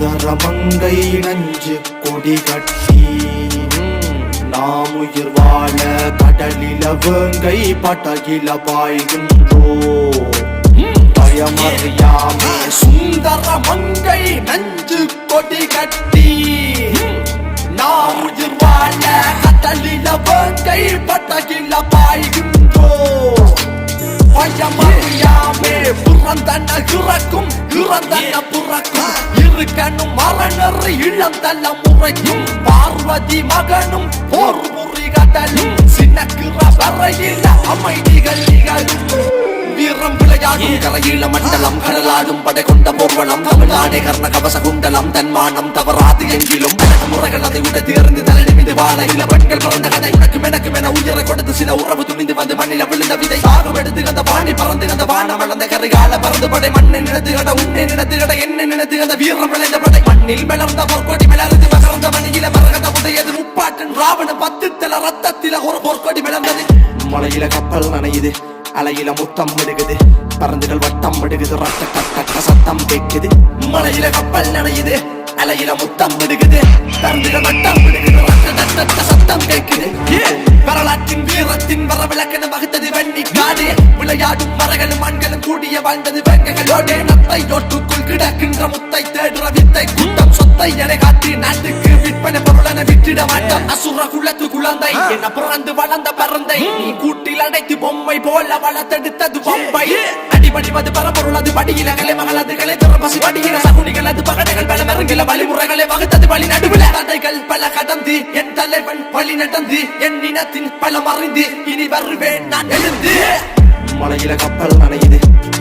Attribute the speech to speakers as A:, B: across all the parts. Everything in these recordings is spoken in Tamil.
A: சுந்தர மங்கை நஞ்சு கொடி கட்டி. நாம் உயிர் வாழ கடலில வேங்கை படகில பாய்கின்றோ. பயமறியாமே சுந்தர மங்கை நஞ்சு கொடி கட்டி. நாம் உயிர் வாழ கடலில வேங்கை படகில பாய்கின்றோ. பயமறியாமே புறந்தன இறக்கும் இறந்தன புறக்கும் இருக்கணும் மரணர் இளந்தல்ல முறையும் பார்வதி மகனும் போர் முறி கடலும் சின்னக்கிற வரையில் அமைதிகள் நிகழும். வீரம் விளையாடும் கரையில மண்டலம் கடலாடும் படை கொண்ட போர்வளம் தமிழ்நாடே கர்ண கவச குண்டலம் தன்மானம் தவறாது எங்கிலும். முறைகள் அதை விட தேர்ந்து தலை நிமிந்து வாழ இள பெண்கள் பிறந்த கதை உனக்கும் உயிரை கொடுத்து சில உறவு துணிந்து வந்து மண்ணில விழுந்த விதை. சாகம் எடுத்து அந்த பாணி பறந்து அந்த வானம் வளர்ந்த கருகால பறந்து படை. மண்ணை நினைத்து கட உன்னை நினைத்து கட என்ன நினைத்து அந்த வீரம் விளைந்த படை. மண்ணில் மலர்ந்த பொற்கொடி மலர்ந்து மகர்ந்த மணியில மரகத உடையது முப்பாட்டன் ராவண பத்து தல ரத்தத்தில ஒரு பொற்கொடி மலர்ந்தது மலையில கப்பல் நனையுது அலையில முத்தம் விடுகுது பறந்துகள் வட்டம் விடுகுது ரத்த கட்ட சத்தம் கேட்குது. மலையில கப்பல் நனையுது அலையில முத்தம் விடுகுது பறந்துகள் வட்டம் விடுகுது ரத்த கட்ட சத்தம் கேட்குது. வரலாற்றின் வீரத்தின் வகுத்தது வெண்ணி காடு. விளையாடும் மரங்களும் மண்களும் கூடிய வாழ்ந்தது வெங்ககளோடு. நத்தை நோட்டுக்குள் கிடக்கின்ற முத்தை தேடுற வித்தை. குண்டம் சொத்தை என காட்டி நாட்டுக்கு விற்பனை பொருளென விற்றிட மாட்டான். அசுர குலத்து குழந்தை என்ன பிறந்து வளர்ந்த பறந்தை நீ கூட்டில் அடைத்து பொம்மை போல வளர்த்தெடுத்தது பொம்மை அடிபடிவது பரம்பொருள் அது படியில கலை மகள் அது கலை திறப்பசி படியில சகுனிகள் அது பகடைகள் அருகில வழிமுறைகளை வகுத்தது வழி நடுவில். கதைகள் பல கடந்து என் தலைவன் வழி நடந்து என் இனத்தின் பல மறைந்து இனி வருவேன் நான் எழுந்து. மலையில கப்பல் நனையுது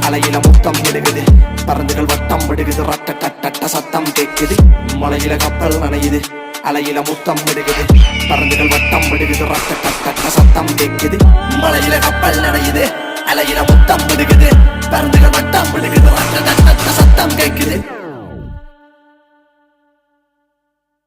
A: அலையில முத்தம் விடுகுது பறந்துகள் வட்டம் விடுகுது ரட்ட டட்ட சத்தம் கேட்குது. மலையில கப்பல் நனையுது அலையில முத்தம் விடுகுது பறந்துகள் வட்டம் விடுகுது ரட்ட டட்ட சத்தம் கேட்குது. மலையில கப்பல் நனையுது அலையில முத்தம்